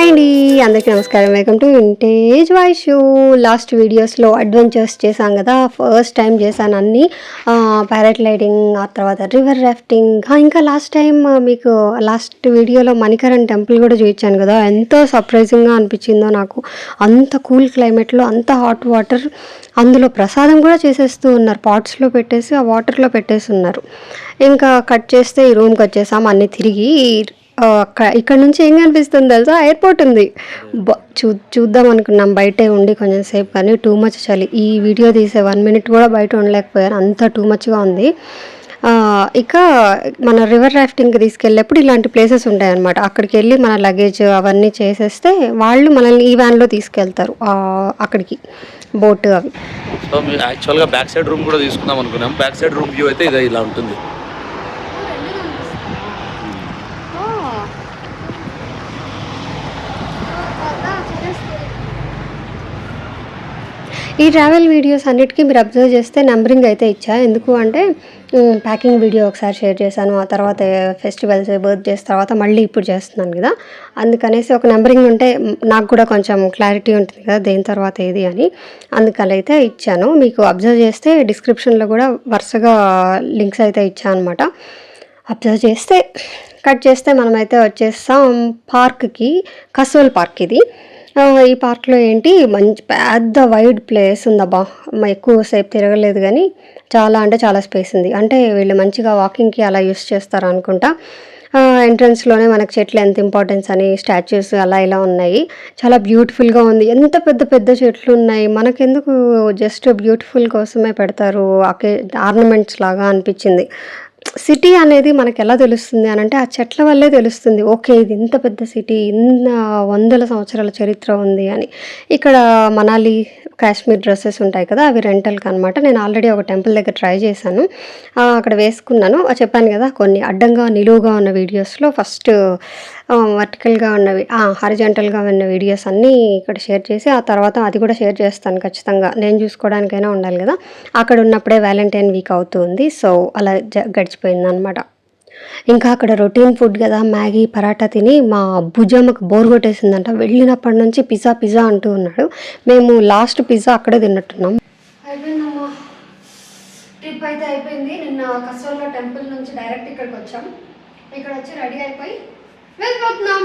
Hi అండి. అందరికీ నమస్కారం. వెల్కమ్ టు వింటేజ్ వాయిస్ షూ లాస్ట్ వీడియోస్లో అడ్వెంచర్స్ చేశాం కదా. ఫస్ట్ టైం చేశాను అన్నీ. పారాగ్లైడింగ్ ఆ తర్వాత రివర్ రాఫ్టింగ్. ఇంకా లాస్ట్ టైం మీకు లాస్ట్ వీడియోలో మణికరణ్ టెంపుల్ కూడా చూపించాను కదా. ఎంతో సర్ప్రైజింగ్గా అనిపించిందో నాకు. అంత కూల్ క్లైమేట్లో అంత హాట్ వాటర్ అందులో ప్రసాదం కూడా చేసేస్తూ ఉన్నారు. పాట్స్లో పెట్టేసి ఆ వాటర్లో పెట్టేసి ఉన్నారు. ఇంకా కట్ చేస్తే ఈ రూమ్కి వచ్చేసాం. అన్నీ తిరిగి ఇక్కడ నుంచి ఏం కనిపిస్తుంది తెలుసా? ఎయిర్పోర్ట్ ఉంది. చూ చూద్దాం అనుకున్నాం. బయటే ఉండి కొంచెం సేపు కానీ టూ మచ్ చలి. ఈ వీడియో తీసే వన్ మినిట్ కూడా బయట ఉండలేకపోయాను అంత టూ మచ్గా ఉంది. ఇక మన రివర్ రాఫ్టింగ్కి తీసుకెళ్ళేప్పుడు ఇలాంటి ప్లేసెస్ ఉంటాయి అనమాట అక్కడికి వెళ్ళి మన లగేజ్ అవన్నీ చేసేస్తే వాళ్ళు మనల్ని ఈ వ్యాన్లో తీసుకెళ్తారు. అక్కడికి బోట్ అవి. సో యాక్చువల్గా బ్యాక్ సైడ్ రూమ్ కూడా తీసుకుందాం అనుకున్నాం. బ్యాక్ సైడ్ రూమ్ వ్యూ అయితే ఇది ఇలా ఉంటుంది. ఈ ట్రావెల్ వీడియోస్ అన్నిటికీ మీరు అబ్జర్వ్ చేస్తే నెంబరింగ్ అయితే ఇచ్చా. ఎందుకు అంటే ప్యాకింగ్ వీడియో ఒకసారి షేర్ చేశాను ఆ తర్వాత ఫెస్టివల్స్ బర్త్డేస్ తర్వాత మళ్ళీ ఇప్పుడు చేస్తున్నాను కదా. అందుకనేసి ఒక నెంబరింగ్ ఉంటే నాకు కూడా కొంచెం క్లారిటీ ఉంటుంది కదా దేని తర్వాత ఏది అని. అందుకని అయితే ఇచ్చాను. మీకు అబ్జర్వ్ చేస్తే డిస్క్రిప్షన్లో కూడా వరుసగా లింక్స్ అయితే ఇచ్చాను అనమాట అబ్జర్వ్ చేస్తే కట్ చేస్తే మనమైతే వచ్చేస్తాం పార్క్కి కసోల్ పార్క్ ఇది. ఈ పార్క్లో ఏంటి? మంచి పెద్ద వైడ్ ప్లేస్ ఉందబ్బా. ఎక్కువసేపు తిరగలేదు కానీ చాలా అంటే చాలా స్పేస్ ఉంది. అంటే వీళ్ళు మంచిగా వాకింగ్కి అలా యూస్ చేస్తారు అనుకుంటా. ఎంట్రన్స్లోనే మనకు చెట్లు ఎంత ఇంపార్టెన్స్ అని స్టాచ్యూస్ అలా ఇలా ఉన్నాయి. చాలా బ్యూటిఫుల్గా ఉంది. ఎంత పెద్ద పెద్ద చెట్లు ఉన్నాయి. మనకెందుకు జస్ట్ బ్యూటిఫుల్ కోసమే పెడతారు? అకే ఆర్నమెంట్స్ లాగా అనిపించింది. సిటీ అనేది మనకి ఎలా తెలుస్తుంది అని అంటే ఆ చెట్ల వల్లే తెలుస్తుంది. ఓకే ఇది ఇంత పెద్ద సిటీ ఇన్న వందల సంవత్సరాల చరిత్ర ఉంది అని. ఇక్కడ మనాలి కాశ్మీర్ డ్రెస్సెస్ ఉంటాయి కదా అవి రెంటల్కి అనమాట నేను ఆల్రెడీ ఒక టెంపుల్ దగ్గర ట్రై చేశాను. అక్కడ వేసుకున్నాను. చెప్పాను కదా కొన్ని అడ్డంగా నిలువుగా ఉన్న వీడియోస్లో ఫస్ట్ వర్టికల్గా ఉన్నవి హరిజెంటల్గా ఉన్న వీడియోస్ అన్నీ ఇక్కడ షేర్ చేసి ఆ తర్వాత అది కూడా షేర్ చేస్తాను ఖచ్చితంగా. నేను చూసుకోవడానికైనా ఉండాలి కదా. అక్కడ ఉన్నప్పుడే వ్యాలంటైన్ వీక్ అవుతుంది సో అలా జ గడిచిపోయింది అనమాట ఇంకా అక్కడ రొటీన్ ఫుడ్ కదా మ్యాగీ పరాటా తిని మా భుజమ్మకు బోర్ కొట్టేసిందంట. వెళ్ళినప్పటి నుంచి పిజ్జా పిజ్జా అంటూ ఉన్నాడు. మేము లాస్ట్ పిజ్జా అక్కడే తిన్నట్టున్నాం. అయిపోయిందమ్మా. ట్రిప్ అయితే అయిపోయింది. నిన్న కసోల్లో టెంపుల్ నుంచి డైరెక్ట్ ఇక్కడికి వచ్చాం. ఇక్కడ వచ్చి రెడీ అయిపోయి వెళ్ళిపోతున్నాం.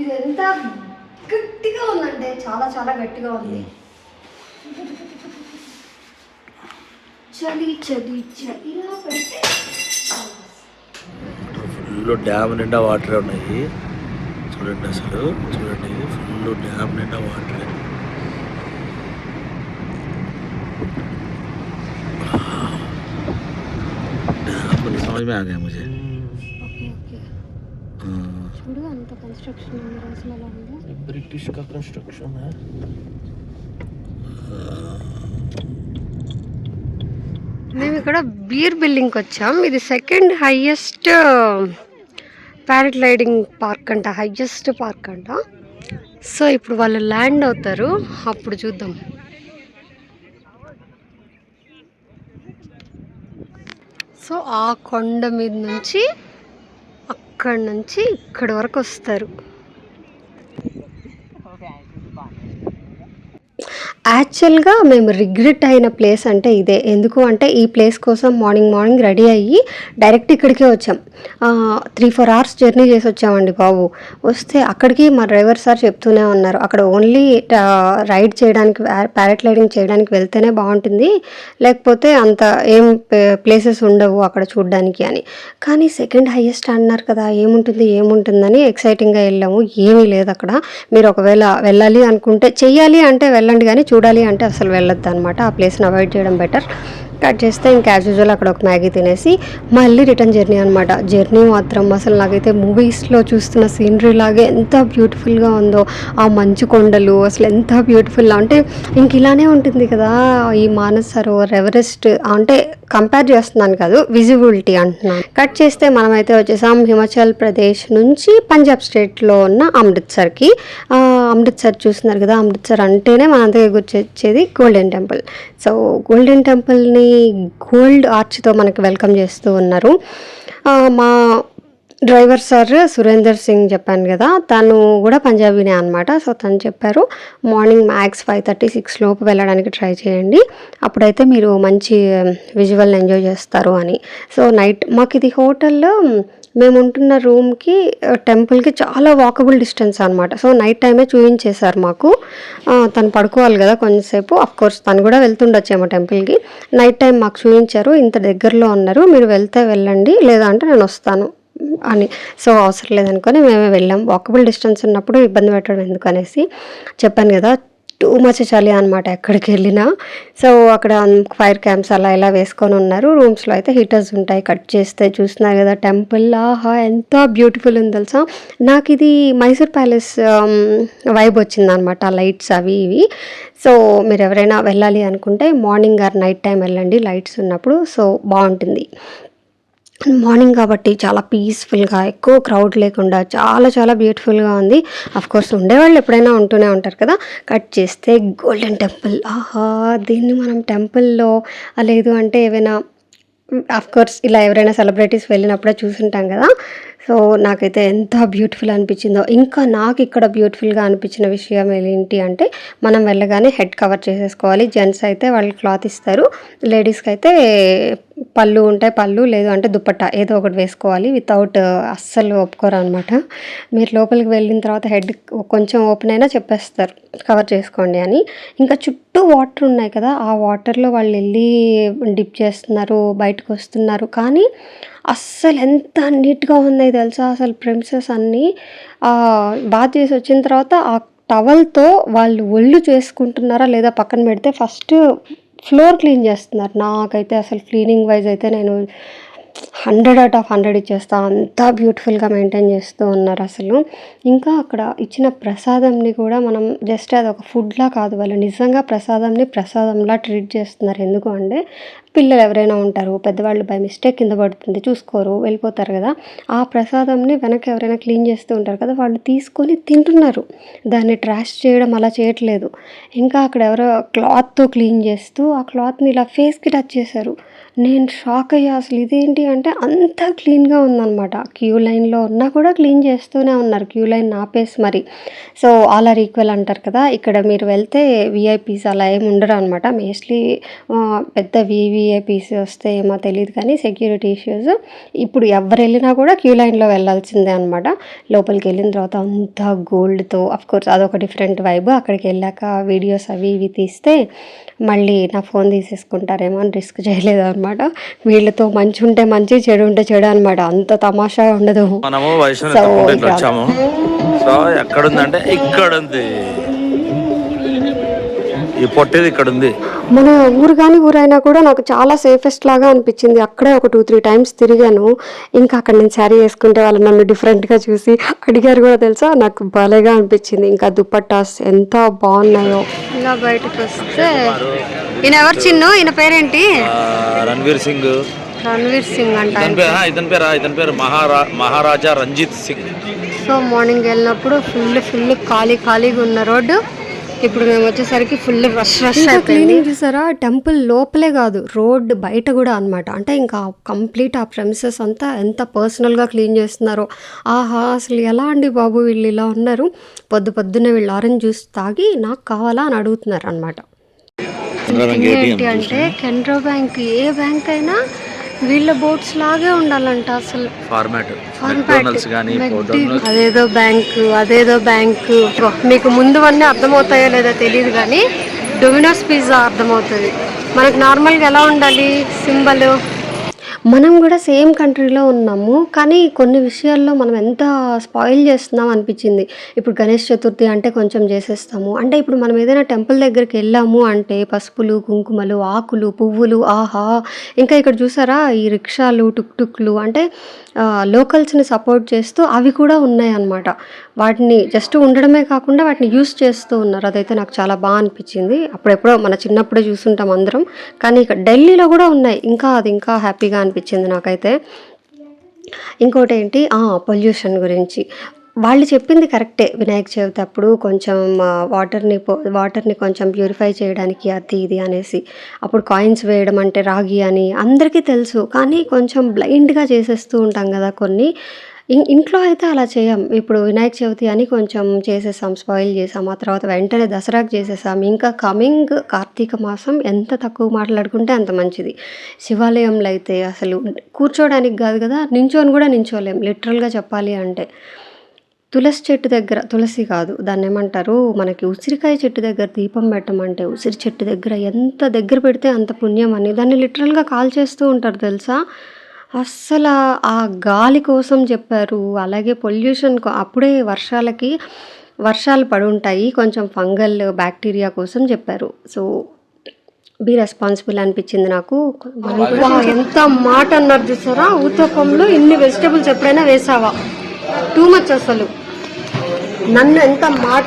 ఇది ఎంత గట్టిగా ఉందంటే చాలా చాలా గట్టిగా ఉంది. చలి చలి చలి ఇలా పెడితే ఫుల్ డ్యామ్ నిండా వాటర్ ఉన్నాయి చూడండి అసలు చూడండి ఫుల్ డ్యామ్ నిండా వాటర్ డ్యామ్ समझ में आ गया मुझे ఓకే ఓకే हाँ, చూడు అంత కన్స్ట్రక్షన్ ఉంది రోజులు అలా ఉంది ब्रिटिश का कंस्ट्रक्शन है మేము ఇక్కడ బీర్ బిల్డింగ్కి వచ్చాం. ఇది second highest um, paragliding park అంట హైయెస్ట్ పార్క్ అంట. సో ఇప్పుడు వాళ్ళు ల్యాండ్ అవుతారు. అప్పుడు చూద్దాం. సో ఆ కొండ మీద నుంచి అక్కడి నుంచి ఇక్కడి వరకు వస్తారు. యాక్చువల్గా మేము రిగ్రెట్ అయిన ప్లేస్ అంటే ఇదే. ఎందుకు అంటే ఈ ప్లేస్ కోసం మార్నింగ్ మార్నింగ్ రెడీ అయ్యి డైరెక్ట్ ఇక్కడికే వచ్చాం. త్రీ ఫోర్ అవర్స్ జర్నీ చేసి వచ్చామండి బాబు. వస్తే అక్కడికి మా డ్రైవర్ సార్ చెప్తూనే ఉన్నారు. అక్కడ ఓన్లీ రైడ్ చేయడానికి ప్యారాగ్లైడింగ్ చేయడానికి వెళ్తేనే బాగుంటుంది. లేకపోతే అంత ఏం ప్లేసెస్ ఉండవు అక్కడ చూడడానికి అని. కానీ సెకండ్ హైయెస్ట్ అన్నారు కదా ఏముంటుంది ఏముంటుందని ఎక్సైటింగ్గా వెళ్ళాము. ఏమీ లేదు అక్కడ. మీరు ఒకవేళ వెళ్ళాలి అనుకుంటే చెయ్యాలి అంటే వెళ్ళాలి వెళ్ళండి కానీ చూడాలి అంటే అసలు వెళ్ళొద్దు అనమాట ఆ ప్లేస్ని అవాయిడ్ చేయడం బెటర్ కట్ చేస్తే ఇంకా యాజ్ యూజువల్ అక్కడ ఒక మ్యాగీ తినేసి మళ్ళీ రిటర్న్ జర్నీ అనమాట జర్నీ మాత్రం అసలు నాకైతే మూవీస్లో చూస్తున్న సీనరీ లాగే ఎంత బ్యూటిఫుల్గా ఉందో ఆ మంచు కొండలు అసలు ఎంత బ్యూటిఫుల్ అంటే ఇంక ఇలానే ఉంటుంది కదా. ఈ మానస్ సరోవర్ ఎవరెస్ట్ అంటే కంపేర్ చేస్తున్నాను కాదు విజిబిలిటీ అంటున్నాను. కట్ చేస్తే మనమైతే వచ్చేసాం హిమాచల్ ప్రదేశ్ నుంచి పంజాబ్ స్టేట్లో ఉన్న అమృత్సర్కి. అమృత్సర్ చూస్తున్నారు కదా అమృత్సర్ అంటేనే మనందరికీ గుర్తొచ్చేది గోల్డెన్ టెంపుల్ సో గోల్డెన్ టెంపుల్ని గోల్డ్ ఆర్చ్తో మనకి వెల్కమ్ చేస్తూ ఉన్నారు. మా డ్రైవర్ సార్ సురేందర్ సింగ్ చెప్పాను కదా తను కూడా పంజాబీనే అనమాట సో తను చెప్పారు morning max five thirty six లోపు వెళ్ళడానికి ట్రై చేయండి. అప్పుడైతే మీరు మంచి um, విజువల్ ఎంజాయ్ చేస్తారు అని. సో నైట్ మాకు ఇది హోటల్లో మేము ఉంటున్న రూమ్కి టెంపుల్కి చాలా వాకబుల్ డిస్టెన్స్ అనమాట సో నైట్ టైమే చూపించేశారు మాకు. తను పడుకోవాలి కదా కొంచెంసేపు. కోర్స్ తను కూడా వెళ్తుండొచ్చేమో టెంపుల్కి. నైట్ టైం మాకు చూపించారు ఇంత దగ్గరలో ఉన్నారు. మీరు వెళ్తే వెళ్ళండి. లేదా అంటే నేను వస్తాను అని. సో అవసరం లేదనుకొని మేమే వెళ్ళాం. వాకబుల్ డిస్టెన్స్ ఉన్నప్పుడు ఇబ్బంది పెట్టడం ఎందుకు అనేసి చెప్పాను కదా. టూ మచ్ చలి అనమాట ఎక్కడికి వెళ్ళినా. సో అక్కడ ఫైర్ క్యాంప్స్ అలా ఇలా వేసుకొని ఉన్నారు. రూమ్స్లో అయితే హీటర్స్ ఉంటాయి. కట్ చేస్తే చూస్తున్నారు కదా టెంపుల్. ఆహా ఎంత బ్యూటిఫుల్ ఉంది తెలుసా? నాకు ఇది మైసూర్ ప్యాలెస్ వైబ్ వచ్చిందనమాట లైట్స్ అవి ఇవి. సో మీరు ఎవరైనా వెళ్ళాలి అనుకుంటే మార్నింగ్ ఆర్ నైట్ టైం వెళ్ళండి. లైట్స్ ఉన్నప్పుడు. సో బాగుంటుంది. మార్నింగ్ కాబట్టి చాలా పీస్ఫుల్గా ఎక్కువ క్రౌడ్ లేకుండా చాలా చాలా బ్యూటిఫుల్గా ఉంది. కోర్స్ ఉండేవాళ్ళు ఎప్పుడైనా ఉంటూనే ఉంటారు కదా. కట్ చేస్తే గోల్డెన్ టెంపుల్ ఆహా! దీన్ని మనం టెంపుల్లో లేదు అంటే ఏవైనా ఆఫ్కోర్స్ ఇలా ఎవరైనా సెలబ్రిటీస్ వెళ్ళినప్పుడే చూసుంటాం కదా. సో నాకైతే ఎంత బ్యూటిఫుల్ అనిపించిందో ఇంకా నాకు ఇక్కడ బ్యూటిఫుల్గా అనిపించిన విషయం ఏంటి అంటే మనం వెళ్ళగానే హెడ్ కవర్ చేసేసుకోవాలి. జెంట్స్ అయితే వాళ్ళు క్లాత్ ఇస్తారు లేడీస్కి అయితే పళ్ళు ఉంటాయి పళ్ళు లేదు అంటే దుప్పట్టా ఏదో ఒకటి వేసుకోవాలి వితౌట్ uh, అస్సలు ఒప్పుకోరు అనమాట మీరు లోపలికి వెళ్ళిన తర్వాత హెడ్ కొంచెం ఓపెన్ అయినా చెప్పేస్తారు కవర్ చేసుకోండి అని. ఇంకా చుట్టూ వాటర్ ఉన్నాయి కదా ఆ వాటర్లో వాళ్ళు వెళ్ళి డిప్ చేస్తున్నారు బయటకు వస్తున్నారు. కానీ అస్సలు ఎంత నీట్గా ఉన్నాయి తెలుసా అసలు ప్రిన్సెస్ అన్నీ. బాత్ చేసి వచ్చిన తర్వాత ఆ టవల్తో వాళ్ళు ఒళ్ళు చేసుకుంటున్నారా లేదా పక్కన పెడితే ఫస్ట్ ఫ్లోర్ క్లీన్ చేస్తున్నారు. నాకైతే అసలు క్లీనింగ్ వైజ్ అయితే నేను హండ్రెడ్ అవుట్ ఆఫ్ హండ్రెడ్ ఇచ్చేస్తా. అంత బ్యూటిఫుల్గా మెయింటైన్ చేస్తూ ఉన్నారు అసలు. ఇంకా అక్కడ ఇచ్చిన ప్రసాదంని కూడా మనం జస్ట్ అది ఒక ఫుడ్లా కాదు వాళ్ళు నిజంగా ప్రసాదంని ప్రసాదంలా ట్రీట్ చేస్తున్నారు. ఎందుకు అంటే పిల్లలు ఎవరైనా ఉంటారు పెద్దవాళ్ళు బై మిస్టేక్ కింద పడుతుంది చూసుకోరు వెళ్ళిపోతారు కదా. ఆ ప్రసాదంని వెనక ఎవరైనా క్లీన్ చేస్తూ ఉంటారు కదా వాళ్ళు తీసుకొని తింటున్నారు. దాన్ని ట్రాష్ చేయడం అలా చేయట్లేదు. ఇంకా అక్కడ ఎవరో క్లాత్తో క్లీన్ చేస్తూ ఆ క్లాత్ని ఇలా ఫేస్కి టచ్ చేశారు. నేను షాక్ అయ్యా అసలు ఇదేంటి అంటే అంతా క్లీన్గా ఉందన్నమాట. క్యూ లైన్లో ఉన్నా కూడా క్లీన్ చేస్తూనే ఉన్నారు. క్యూ లైన్ ఆపేసి మరి. సో ఆల్ ఆర్ ఈక్వల్ అంటారు కదా. ఇక్కడ మీరు వెళ్తే విఐపీస్ అలా ఏమి ఉండరు అనమాట మోస్ట్లీ పెద్ద వివిఐపీస్ వస్తే ఏమో తెలియదు కానీ సెక్యూరిటీ ఇష్యూస్ ఇప్పుడు ఎవరు వెళ్ళినా కూడా క్యూ లైన్లో వెళ్ళాల్సిందే అనమాట లోపలికి వెళ్ళిన తర్వాత అంతా గోల్డ్తో కోర్స్ అదొక డిఫరెంట్ వైబ్ అక్కడికి వెళ్ళాక వీడియోస్ అవి ఇవి తీస్తే మళ్ళీ నా ఫోన్ తీసేసుకుంటారేమో అని రిస్క్ చేయలేదు అనమాట వీళ్ళతో మంచి ఉంటే మంచి చెడు ఉంటే చెడు అనమాట అంత తమాషా ఉండదు. మనము వైష్ణవి So, తప్పకుండా ఇట్లా ఇంకా- వచ్చాము. సో ఎక్కడుందంటే ఇక్కడ ఉంది ఈ పొట్టేది ఇక్కడ ఉంది మన ఊరు కానీ ఊరైనా కూడా నాకు చాలా సేఫెస్ట్ లాగా అనిపించింది. అక్కడే ఒక టూ త్రీ టైమ్స్ తిరిగాను. ఇంకా అక్కడ నేను శారీ వేసుకుంటే వాళ్ళు నన్ను డిఫరెంట్గా చూసి అడిగారు కూడా తెలుసా? నాకు భలేగా అనిపించింది. ఇంకా దుప్పట్టాస్ ఎంత బాగున్నాయో. ఇలా బయటకు వస్తే ఈయన ఎవరు చిన్ను? ఈయన పేరేంటి? రణ్వీర్ సింగ్. రణ్వీర్ సింగ్ అంట ఇతని పేరు ఇతని పేరు మహారా మహారాజా రంజిత్ సింగ్. సో మార్నింగ్ వెళ్ళినప్పుడు ఫుల్ ఫుల్ ఖాళీ ఖాళీగా ఉన్న రోడ్డు. ఇప్పుడు మేము వచ్చేసరికి ఫుల్ రష్ రష్ క్లీనింగ్ చూసారా? టెంపుల్ లోపలే కాదు రోడ్ బయట కూడా అన్నమాట. అంటే ఇంకా కంప్లీట్ ఆ ప్రెమిసెస్ అంతా ఎంత పర్సనల్గా క్లీన్ చేస్తున్నారో. ఆహా అసలు ఎలా అండి బాబు వీళ్ళు ఇలా ఉన్నారు? పొద్దు పొద్దున్నే వీళ్ళు ఆరెంజ్ జ్యూస్ తాగి నాకు కావాలా అని అడుగుతున్నారు అనమాట ఏంటి అంటే కెనరా బ్యాంక్ ఏ బ్యాంక్ అయినా వీళ్ళ బోట్స్ లాగే ఉండాలంట అసలు. ఫార్మాట్ అదేదో బ్యాంకు అదేదో బ్యాంకు. మీకు ముందువన్నీ అర్థమవుతాయో లేదో తెలియదు కానీ డొమినోస్ పిజ్జా అర్థమవుతుంది. మనకు నార్మల్గా ఎలా ఉండాలి? సింబల్. మనం కూడా సేమ్ కంట్రీలో ఉన్నాము కానీ కొన్ని విషయాల్లో మనం ఎంత స్పాయిల్ చేస్తున్నాం అనిపించింది. ఇప్పుడు గణేష్ చతుర్థి అంటే కొంచెం చేసేస్తాము. అంటే ఇప్పుడు మనం ఏదైనా టెంపుల్ దగ్గరికి వెళ్ళాము అంటే పసుపులు కుంకుమలు ఆకులు పువ్వులు ఆహా! ఇంకా ఇక్కడ చూసారా? ఈ రిక్షాలు టుక్ టుక్లు అంటే లోకల్స్ని సపోర్ట్ చేస్తూ అవి కూడా ఉన్నాయి అన్నమాట వాటిని జస్ట్ ఉండడమే కాకుండా వాటిని యూస్ చేస్తూ ఉన్నారు. అదైతే నాకు చాలా బాగా అనిపించింది. అప్పుడెప్పుడో మన చిన్నప్పుడే చూసుంటాం అందరం. కానీ ఇక్కడ ఢిల్లీలో కూడా ఉన్నాయి. ఇంకా అది ఇంకా హ్యాపీగా అనిపించింది నాకైతే. ఇంకోటి ఏంటి? పొల్యూషన్ గురించి. వాళ్ళు చెప్పింది కరెక్టే వినాయక చవితి అప్పుడు కొంచెం వాటర్ని పో- వాటర్ని కొంచెం ప్యూరిఫై చేయడానికి అది ఇది అనేసి. అప్పుడు కాయిన్స్ వేయడం అంటే రాగి అని అందరికీ తెలుసు. కానీ కొంచెం బ్లైండ్గా చేసేస్తూ ఉంటాం కదా కొన్ని. ఇంట్లో అయితే అలా చేయం. ఇప్పుడు వినాయక చవితి అని కొంచెం చేసేసాం. స్పాయిల్ చేసాం. ఆ తర్వాత వెంటనే దసరాకి చేసేసాం. ఇంకా కమింగ్ కార్తీక మాసం ఎంత తక్కువ మాట్లాడుకుంటే అంత మంచిది. శివాలయంలో అయితే అసలు కూర్చోడానికి కాదు కదా నించోని కూడా నించోలేం లిటరల్‌గా చెప్పాలి అంటే. తులసి చెట్టు దగ్గర తులసి కాదు. దాన్ని ఏమంటారు మనకి ఉసిరికాయ చెట్టు దగ్గర దీపం పెట్టమంటే ఉసిరి చెట్టు దగ్గర ఎంత దగ్గర పెడితే అంత పుణ్యం అని దాన్ని లిటరల్‌గా కాల్ చేస్తూ ఉంటారు తెలుసా? అస్సల ఆ గాలి కోసం చెప్పారు. అలాగే పొల్యూషన్ అప్పుడే వర్షాలకి వర్షాలు పడుంటాయి. కొంచెం ఫంగల్ బ్యాక్టీరియా కోసం చెప్పారు. సో, బీ రెస్పాన్సిబుల్ అనిపిచ్చింది నాకు. ఎంత మాట అన్నారు చూసారా? ఊతప్పంలో ఇన్ని వెజిటబుల్స్ ఎప్పుడైనా వేశావా? టూ మచ్ అసలు. నన్ను ఎంత మాట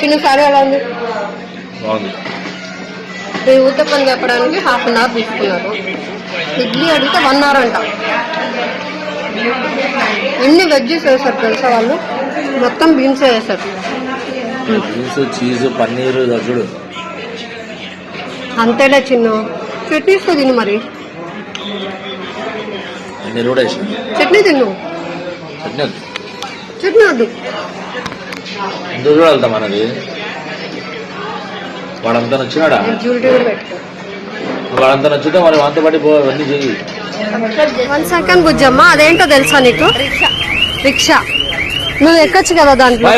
చిన్న సారీ ఎలా ఉంది? బాగుంది ఈ ఊతప్పం చెప్పడానికి హాఫ్ అన్ అవర్ తీసుకున్నారు. ఇడ్లీ అడిగితే వన్ అవర్ అంట. ఎన్ని వెజ్జెస్ వేశారు తెలుసా వాళ్ళు? మొత్తం బీన్స్ వేశారు. బీన్స్ చీజ్ పన్నీరు చూడు అంతేలే చిన్ను. చట్నీస్తో తిను మరి. చట్నీ తిను. చట్నీ చట్నీ వద్దు. కూడా వెళ్తాం మనది వాడంతా నచ్చినాడా. వాడంతా నచ్చితే మరి వాంతో పాటు పో అవన్నీ చెయ్యి. వన్ సెకండ్ బుజ్జమ్మ అదేంటో తెలుసా నీకు? రిక్షా. నువ్వు ఎక్కొచ్చు కదా దాంట్లో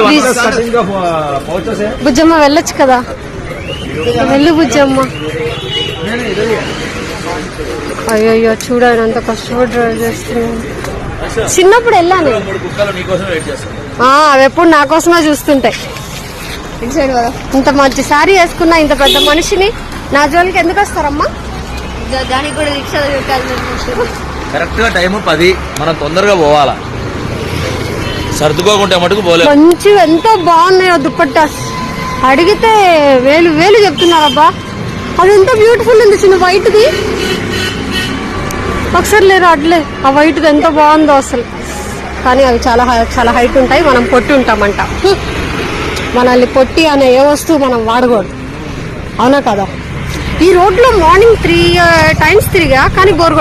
బుజ్జమ్మ వెళ్ళొచ్చు కదా? వెళ్ళు బుజ్జమ్మ. అయ్యయ్యో చూడండి అంత కష్టపడి డ్రైవ్ చేస్తున్నాను చిన్నప్పుడు వెళ్ళాను? అవి ఎప్పుడు నా కోసమే చూస్తుంటాయి. ఇంత మంచి సారీ వేసుకున్నా ఇంత పెద్ద మనిషిని నా జోలికి ఎందుకు వస్తారమ్మా? దానికి కూడా రిక్షా పెట్టాలి కరెక్ట్గా టైం పది. మనం తొందరగా పోవాలా? సర్దుకోకుంటే మటుకు పోలేము మంచి ఎంతో బాగున్నాయో దుప్పట్టాస్ అడిగితే వేలు వేలు చెప్తున్నారబ్బా. అది ఎంత బ్యూటిఫుల్ ఉంది చిన్న వైట్ది ఒకసారి లేరు అట్లే. ఆ వైట్ది ఎంత బాగుందో అసలు. కానీ అవి చాలా హై- చాలా హైట్ ఉంటాయి. మనం పొట్టి ఉంటామంట. మనల్ని పొట్టి అనే ఏ వస్తువు మనం వాడకూడదు. అవునా కదా? ఈ రోడ్లో మార్నింగ్ త్రీ టైమ్స్ తిరిగా కానీ బోర్